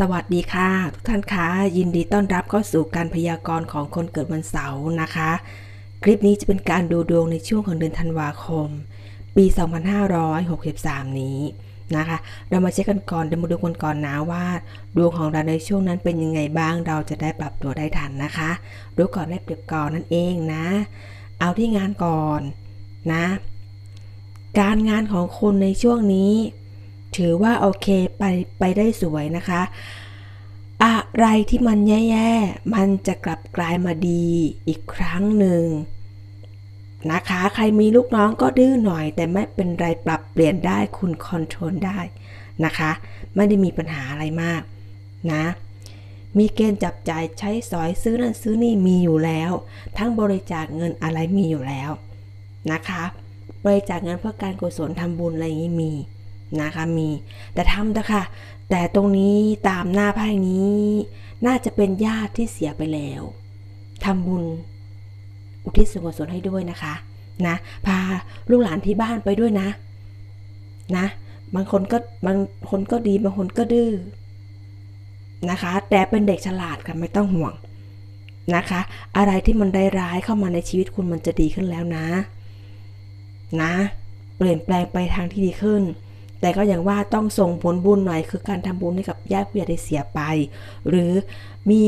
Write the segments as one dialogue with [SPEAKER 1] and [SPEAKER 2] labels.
[SPEAKER 1] สวัสดีค่ะ ทุกท่านคะยินดีต้อนรับเข้าสู่การพยากรณ์ของคนเกิดวันเสาร์นะคะ คลิปนี้จะเป็นการดูดวงในช่วงของเดือนธันวาคม ปี 2563 นี้นะคะ เรามาเช็คกันก่อนเดี๋ยวมาดูกันก่อนนะว่าดวงของเราในช่วงนั้นเป็นยังไงบ้างเราจะได้ปรับตัวได้ทันนะคะรู้ก่อนได้เปรียบก่อนนั่นเองนะ เอาที่งานก่อนนะ การงานของคุณในช่วงนี้ ถือว่าโอเคไปไปได้สวยนะคะ อะไรที่มันแย่ๆ มันจะกลับกลายมาดีอีกครั้งหนึ่งนะคะ ใครมีลูกน้องก็ดื้อหน่อย แต่ไม่เป็นไรปรับเปลี่ยนได้คุณคอนโทรลได้นะคะ ไม่ได้มีปัญหาอะไรมากนะ มีเกณฑ์จับจ่ายใช้สอยซื้อนั่นซื้อนี่มีอยู่แล้ว ทั้งบริจาคเงินอะไรมีอยู่แล้วนะคะ บริจาคเงินเพื่อการกุศลทำบุญอะไรอย่างนี้มี นะคะมี แต่ทำนะคะแต่ตรงนี้ตามหน้าไพ่นี้ น่าจะเป็นญาติที่เสียไปแล้วทำบุญ อุทิศส่วนกุศลให้ด้วยนะคะนะพาลูกหลานที่บ้านไปด้วยนะ นะ บางคนก็บางคนก็ดีบางคนก็ดื้อนะคะ แต่เป็นเด็กฉลาดค่ะไม่ต้องห่วงนะคะ อะไรที่มันได้ร้ายเข้ามาในชีวิตคุณมันจะดีขึ้นแล้วนะ นะ เปลี่ยนแปลงไปทางที่ดีขึ้น แต่ก็อย่างว่าต้องส่งผลบุญหน่อย คือการทำบุญให้กับญาติผู้ใหญ่ที่เสียไป หรือมี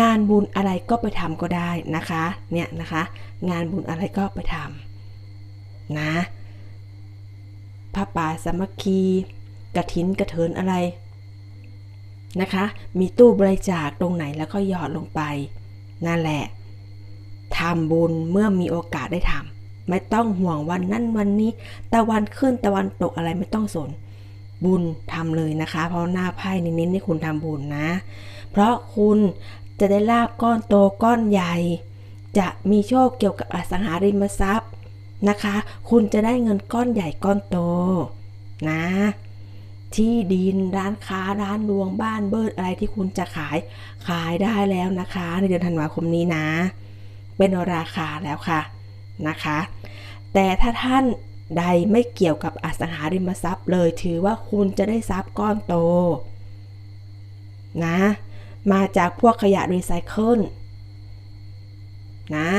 [SPEAKER 1] งานบุญอะไรก็ไปทำก็ได้นะคะ เนี่ยนะคะ งานบุญอะไรก็ไปทำนะผ้าป่าสามัคคีกระถินกระเถินอะไรนะคะ มีตู้บริจาคตรงไหนแล้วก็หยอดลงไป นั่นแหละทำบุญเมื่อมีโอกาสได้ทำ ไม่ต้องห่วงวันนั้นวันนี้ ตะวันขึ้นตะวันตกอะไรไม่ต้องสน บุญทำเลยนะคะ เพราะหน้าไพ่เน้นให้คุณทำบุญนะ เพราะคุณจะได้ลาบก้อนโตก้อนใหญ่ จะมีโชคเกี่ยวกับอสังหาริมทรัพย์นะคะ คุณจะได้เงินก้อนใหญ่ก้อนโตนะ ที่ดินร้านค้าร้านรวงบ้านเบิร์ดอะไรที่คุณจะขายขายได้แล้วนะคะ ในเดือนธันวาคมนี้นะ เป็นราคาแล้วค่ะ นะคะ แต่ถ้าท่านใดไม่เกี่ยวกับอสังหาริมทรัพย์เลยถือว่าคุณจะได้ทรัพย์ก้อนโตนะมาจากพวกขยะรีไซเคิลนะ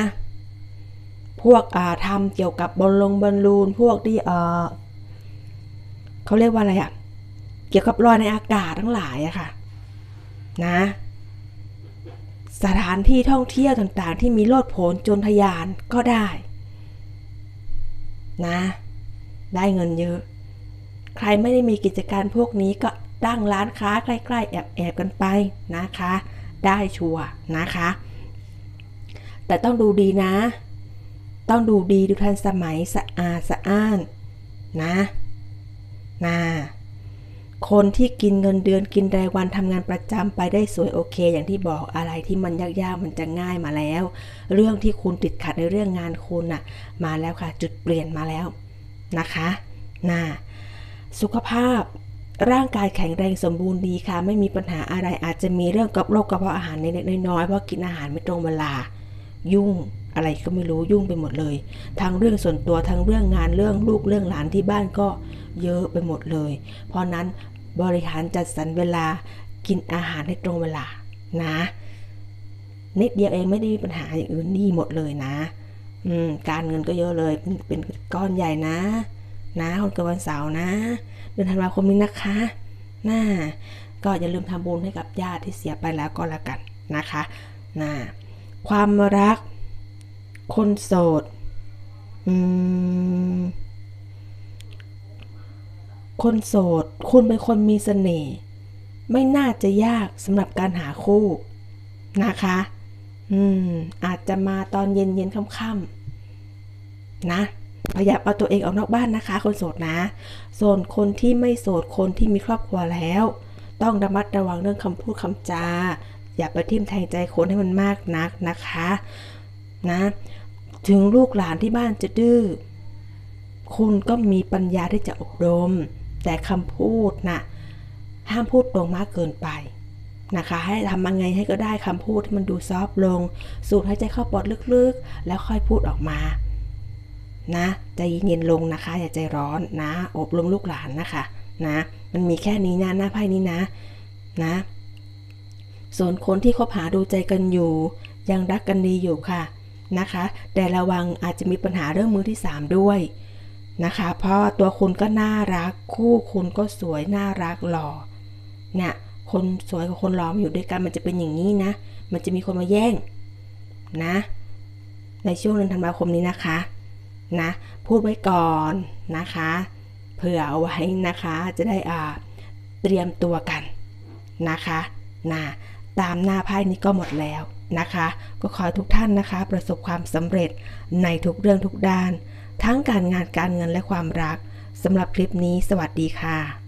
[SPEAKER 1] พวกทำเกี่ยวกับบอลลงบอลลูนพวกที่เออเขาเรียกว่าอะไรอะเกี่ยวกับลอยในอากาศทั้งหลายอะค่ะนะสถานที่ท่องเที่ยวต่างๆ ที่มีโลดโผนจนทยานก็ได้ นะ ได้เงินเยอะ ใครไม่ได้มีกิจการพวกนี้ก็ตั้งร้านค้าใกล้ๆ แอบๆกันไปนะคะ ได้ชัวร์นะคะ แต่ต้องดูดีนะ ต้องดูดีดูทันสมัยสะอาดสะอ้านนะนะ คนที่กินเงินเดือนกินรายวันทำงานประจำไปได้สวยโอเค อย่างที่บอกอะไรที่มันยากๆมันจะง่ายมาแล้ว เรื่องที่คุณติดขัดในเรื่องงานคุณน่ะ มาแล้วค่ะ จุดเปลี่ยนมาแล้วนะคะน่ะสุขภาพร่างกายแข็งแรงสมบูรณ์ดีค่ะ ไม่มีปัญหาอะไรอาจจะมีเรื่องกับโรคกระเพาะอาหารเล็กๆน้อยๆเพราะกินอาหารไม่ตรงเวลา ยุ่ง อะไรก็ไม่รู้ยุ่งไปหมดเลย ทั้งเรื่องส่วนตัวทั้งเรื่องงานเรื่องลูกเรื่องหลานที่บ้านก็เยอะไปหมดเลย เพราะนั้นบริหารจัดสรรเวลากินอาหารให้ตรงเวลานะนิดเดียวเองไม่ได้มีปัญหาอย่างอื่นนี่หมดเลยนะ อืม การเงินก็เยอะเลยเป็นเป็นก้อนใหญ่นะ นะคนเกิดวันเสาร์นะ เดือนธันวาคมนี้นะคะน่าก็อย่าลืมทำบุญให้กับญาติที่เสียไปแล้วก็แล้วกันนะคะน่าความรัก คนโสดอืมคนโสด คุณเป็นคนมีเสน่ห์ ไม่น่าจะยากสำหรับการหาคู่นะคะ อืม อาจจะมาตอนเย็นเย็นค่ำๆนะ พยายามเอาตัวเองออกนอกบ้านนะคะ คนโสดนะ ส่วนคนที่ไม่โสด คนที่มีครอบครัวแล้ว ต้องระมัดระวังเรื่องคำพูดคำจา อย่าไปทิ่มแทงใจคนให้มันมากนักนะคะ นะ ถึงลูกหลานที่บ้านจะดื้อ คุณก็มีปัญญาที่จะอบรม แต่คำพูดนะ่ะห้ามพูดตรงมากเกินไปนะคะ ให้ทำยังไงให้ก็ได้คำพูดที่มันดูซอฟลง สูดหายใจเข้าปอดลึกๆ แล้วค่อยพูดออกมา นะใจเย็นๆลงนะคะ อย่าใจร้อนนะ อบรมลูกหลานนะคะนะมันมีแค่นี้นะหน้าไพ่นี้นะนะ ส่วนคนที่คบหาดูใจกันอยู่ ยังรักกันดีอยู่ค่ะ นะคะ แต่ระวังอาจจะมีปัญหาเรื่องมือที่ 3 ด้วยนะคะ เพราะตัวคุณก็น่ารัก คู่คุณก็สวยน่ารักหล่อเนี่ยคนสวยกับคนหล่อมาอยู่ด้วยกันมันจะเป็นอย่างนี้นะ มันจะมีคนมาแย่งนะ ในช่วงเดือนธันวาคมนี้นะคะนะพูดไว้ก่อนนะคะเผื่อเอาไว้นะคะจะได้อ่าเตรียมตัวกันนะคะนะ ตามหน้าไพ่นี้ก็หมดแล้วนะคะ ก็ขอให้ทุกท่านนะคะ ประสบความสำเร็จในทุกเรื่องทุกด้าน ทั้งการงานการเงินและความรักสำหรับคลิปนี้ สวัสดีค่ะ